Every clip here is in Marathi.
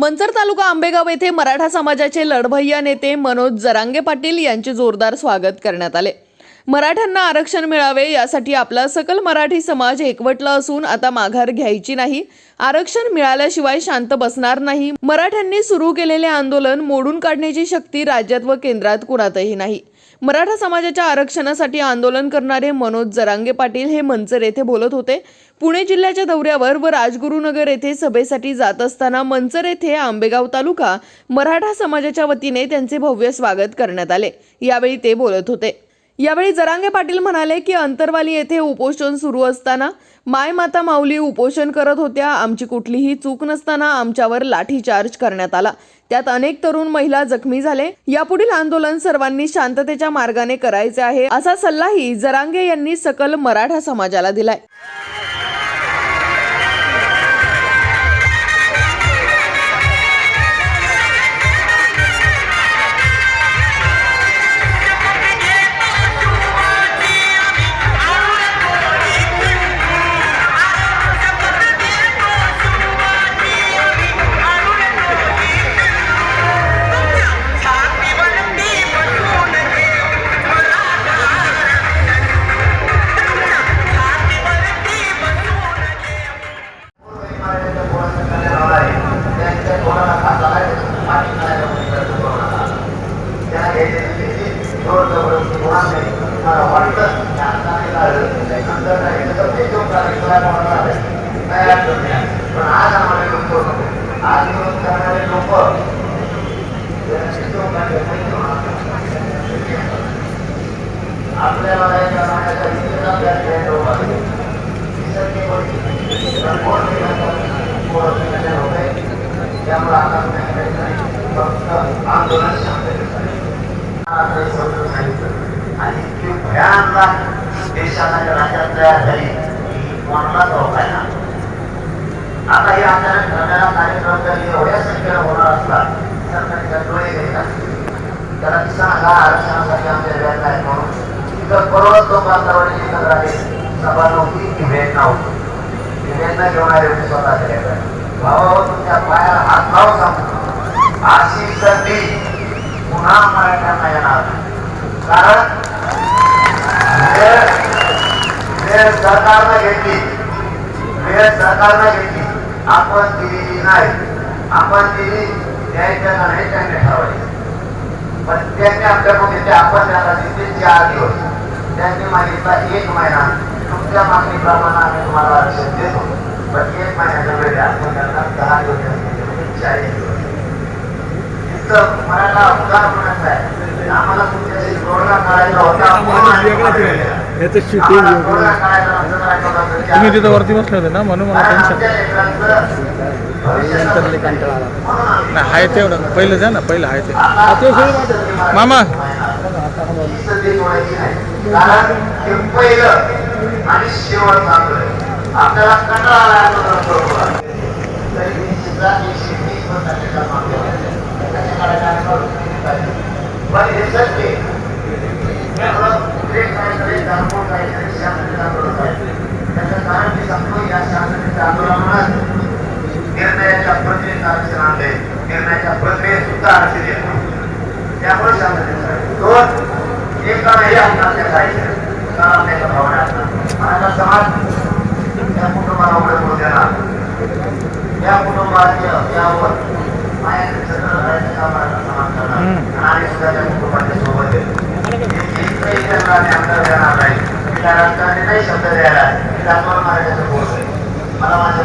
मंचर तालुका आंबेगाव येथे मराठा समाजाचे लढभय्या नेते मनोज जरांगे पाटील यांचे जोरदार स्वागत करण्यात आले. मराठ्यांना आरक्षण मिळावे यासाठी आपला सकल मराठी समाज एकवटला असून आता माघार घ्यायची नाही. आरक्षण मिळाल्याशिवाय शांत बसणार नाही. मराठ्यांनी सुरू केलेले आंदोलन मोडून काढण्याची शक्ती राज्यात व केंद्रात कुणातही नाही. मराठा समाजाच्या आरक्षणासाठी आंदोलन करणारे मनोज जरांगे पाटील हे मंचर येथे बोलत होते. पुणे जिल्ह्याच्या दौऱ्यावर व राजगुरुनगर येथे सभेसाठी जात असताना मंचर येथे आंबेगाव तालुका मराठा समाजाच्या वतीने त्यांचे भव्य स्वागत करण्यात आले. यावेळी ते बोलत होते. यावेळी जरांगे पाटील म्हणाले की अंतरवाली येथे उपोषण सुरू असताना माय माता माऊली उपोषण करत होत्या. आमची कुठलीही चूक नसताना आमच्यावर लाठीचार्ज करण्यात आला. त्यात अनेक तरुण महिला जखमी झाले. यापुढील आंदोलन सर्वांनी शांततेच्या मार्गाने करायचे आहे. असा सल्लाही जरांगे यांनी सकल मराठा समाजाला दिलाय. पण आज आम्हाला लोक आज विरोध करणारे लोक आपल्याला या जमान्याचा इतिहास अभ्यास घ्यायचा होता निसर्ग कोण होते त्यामुळे आता फक्त आंदोलन शांत आणि इतकी भयानक देशाला राज्यात तयार झाली की कोणालाच आता हे आंदोलन करणारा कार्यक्रम जर एवढ्या संख्येनं होणार असला सरकारच्या डोळे घेतात त्याला सांगा आरक्षणासाठी आमच्या वेळ नाही म्हणून तिथं बरोबर लोक अंतरवाडी एकत्र आले सभा नव्हती ती भेट नव्हती ती भेट नाही घेऊन आले होते स्वतः केल्याकडे भावा तुमच्या पायाला हात लावून सांगतो अशी संधी पुन्हा मराठ्यांना येणार कारण वेळ सरकारनं घेतली. वेळ सरकारनं घेतली. आपण दिलेली नाही. आपण दिली द्यायचं का नाही त्यांनी ठरवायचं पण त्यांनी आपल्याकडून घेतले आपण त्याला दिले चार दिवस त्यांनी मागितला एक महिना. तुमच्या मागणीप्रमाणे आम्ही तुम्हाला आरक्षण देतो. पण एक महिन्याचा वेळ आपण त्यांना दहा दिवस म्हणजे चाळीस दिवस. इथं मराठा उदार म्हणायचं आहे. आम्हाला तुमच्याशी जोडला करायचा होता. म्हणून आम्ही. याचं शूटिंग तुम्ही तिथं वरती बसले होते ना म्हणून मला टेन्शन नंतर नाही हाय तेवढं. पहिलं जा ना पहिलं हाय ते. मामा. आपल्याला साध्य पाहिजे आणि समाज या नाही तिला नाही शब्द द्यायला. आहे तिला आपण मराठीचं बोलतोय. मला माझ्या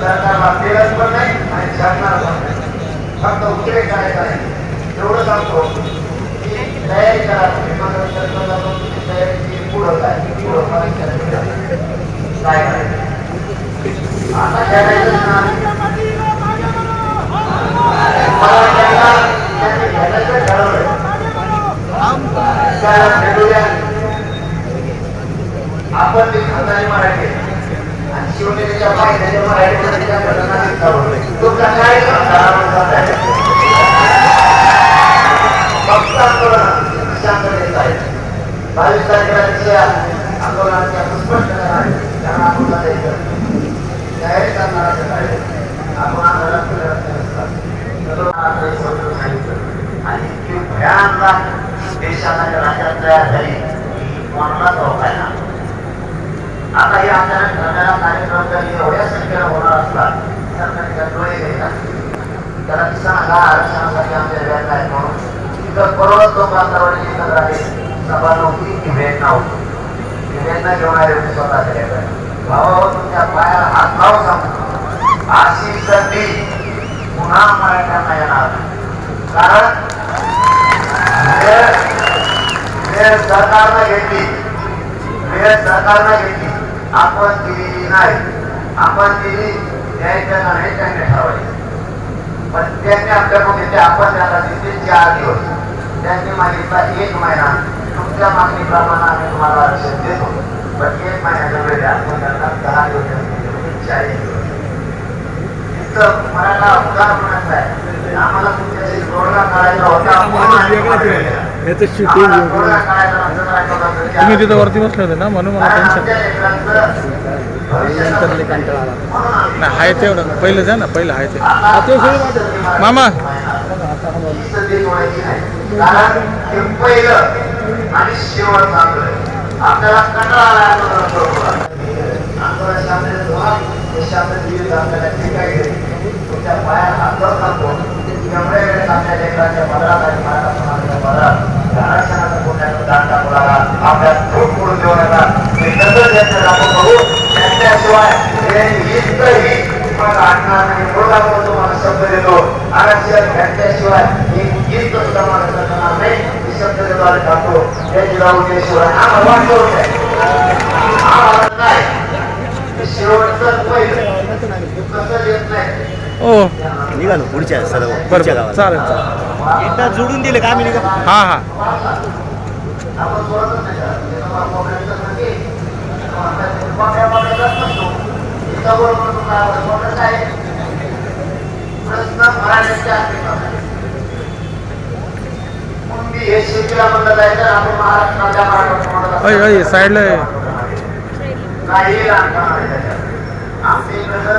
सरकारला केलंच पण नाही आणि सरकारला पण नाही. फक्त उद्रेक करायचा आहे एवढं सांगतो. की तयारी करा. तुम्ही तयारी केली पुढं काय पुढं काय काय आता खेळायचं आपण ते खाताने मराठी आणि शिवनेरीच्या पायथ्याच्या मराठी त्या घटना ठरवलंय तुमचा काय संसारावर आहे फक्त आंदोलन शांततेत आहे बावीस तारखेला आंदोलनाच्या स्पष्ट त्यांना आपण जायचं तयारी करणारा आहे आपण आंदोलन केलं आणि इतकी भयानक देशाला राज्यात तयार झाली की कोणाला ओळखायला आता हे आपल्याला ठरलेला कार्यक्रम जर एवढ्या संख्येनं होणार असला तर त्याच्या डोळे घेतात त्याला सांगा आरक्षणासाठी आमच्या वेळ काय म्हणून तिथं करोडो लोक अंतरावरती एकत्र आले सभा नव्हती की वेदना होती ती वेदना घेऊन आले होते स्वतः केल्याकडे भावा तुमच्या पायाला हात लावून सांगतो अशी संधी पुन्हा मराठ्यांना येणार नाही. कारण वेळ सरकारनं घेतली. वेळ सरकारनं घेतली. आपण दिली नाही. आपण दिली द्यायचं नाही त्यांनी ठरवायचं. पण त्यांनी आपल्याकडून घेतले आपण त्याला दिले चार दिवस. त्यांनी मागितला एक महिना. तुमच्या मागणीप्रमाणे आम्ही तुम्हाला आरक्षण देतो. पण एक महिन्याच्या वेळी आपण त्यांना दहा दिवस चाळीस दिवस. इथं मराठा उदार म्हणायचं आहे? याचं शूटिंग तुम्ही तिथं वरती बसले होते ना म्हणून मला टेन्शन आमच्या नाही आहे तेवढं. पहिलं जा ना पहिलं आहे ते. आता मामा. ही संधी वेळेस पदरात आणि मराठा समाजाच्या पदरात या आरक्षणाचा कोट्याचा दान टाकू आपल्या फूट पडून देऊ नका. हे त्यांच्याशिवाय इतकंही आणणार नाही. तुम्हाला शब्द देतो. आरक्षण सुद्धा मला करणार नाही. हे शब्द टाकतो शिवाय नाही. शेवटचं पहिलं कसं येत नाही. ओ निघालो पुढच्या सर्व पुढच्या बरं. गावाला. चालेल चालेल. एकदा जोडून दिले का आम्ही निघा हां हां. बरोबर हे अय, अय, साईडला आहे. काही नाही त्याच्यात. आमच्या इकडं तर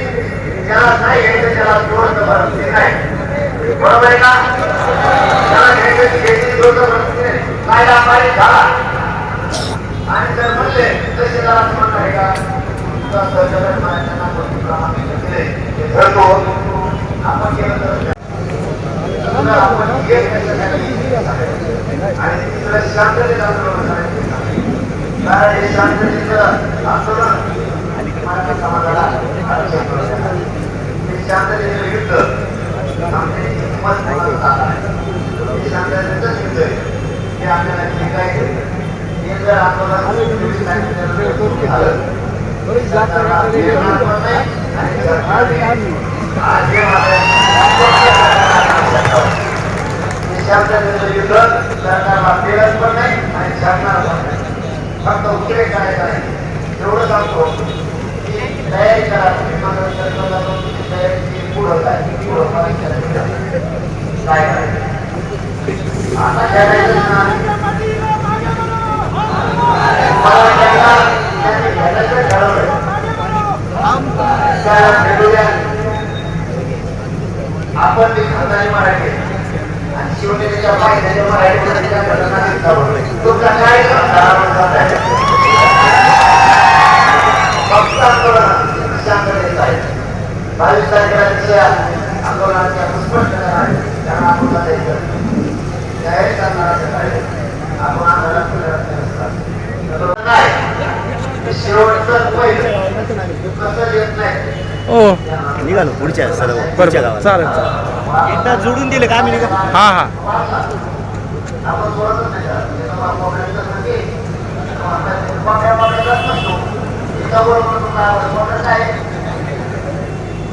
ज्याला नाही घ्यायचं त्याला जोडतं बरं नाही बरोबर आहे का घ्यायचं नाही. कायदा पारित झाला आणि जर म्हणले तसे जरा आहे का धरतो आपण केलं तर आपण आणि तिकडे शांततेत आंदोलन कारण हे शांततेचं आंदोलन मराठा समाजाला आरक्षण करून देणार. हे शांततेचं युद्ध आमची हिंमत कोणाला साथ नाही. ते सांगण्याचं मिळतंय ते आपल्याला जे काय हे जर आंदोलन तुम्ही सांगितलं झालं सरकारला वेळ पण नाही आणि सरकारने आज जे युद्ध सरकारला पेलत पण नाही आणि सरकार पण नाही फक्त उद्रेक करायचा नाही एवढं सांगतो की तयारी करा तुम्ही सरकारला तयारी पुढं काय पुढं करायचं काय करायचं आता आपण ते मराठी आणि शिवनेरीच्या पायथ्याच्या मराठी फक्त बावीस तारखेला आंदोलनाच्या त्यांना आपण करणारा आहे आपण आंदोलन नाही शेवटचं पहिलं. कसं येत नाही. ओ. निघालो पुढच्या सर्व पुढच्या गावात चालेल एकदा जोडून दिलं का आम्ही निघा हा हा. आपण बोलतच नाही का? तेव्हा मोबाईलचं म्हणजे, मोबाईल- मोबाईल- मोबाईलच नसतो. एका बरोबर तुम्हाला आवडतं. मोबाईल काय आहे?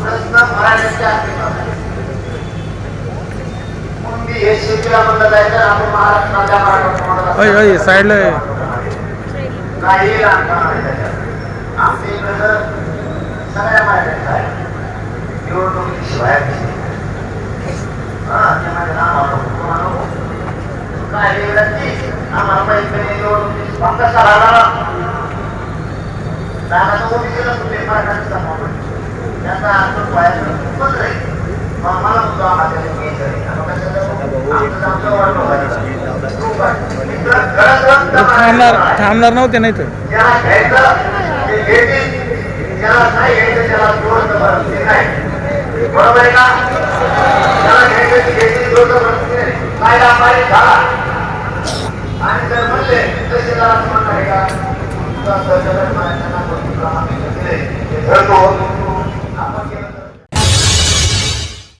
प्रश्न मराठीचे अस्तित्वात आहे. कुणबी हे शेतीला म्हणलं जायचं आपण महाराष्ट्राच्या मराठवाड्यात अय अय साईडला. काही. आमच्या इकडं सगळ्या आहे. निवडणुकीशिवाय ते माझे नाव आलं तुम्हाला काय व्यक्ती आम्हाला माहीत नाही निवडणुकीत फक्त सराला ओबीसीला समावेश. त्यांचा अर्थ पायाचं खूपच राहील. थांबणार थांबणार नव्हते नाही तर. आणि जर म्हणले तसे जरा म्हणणार आहे का?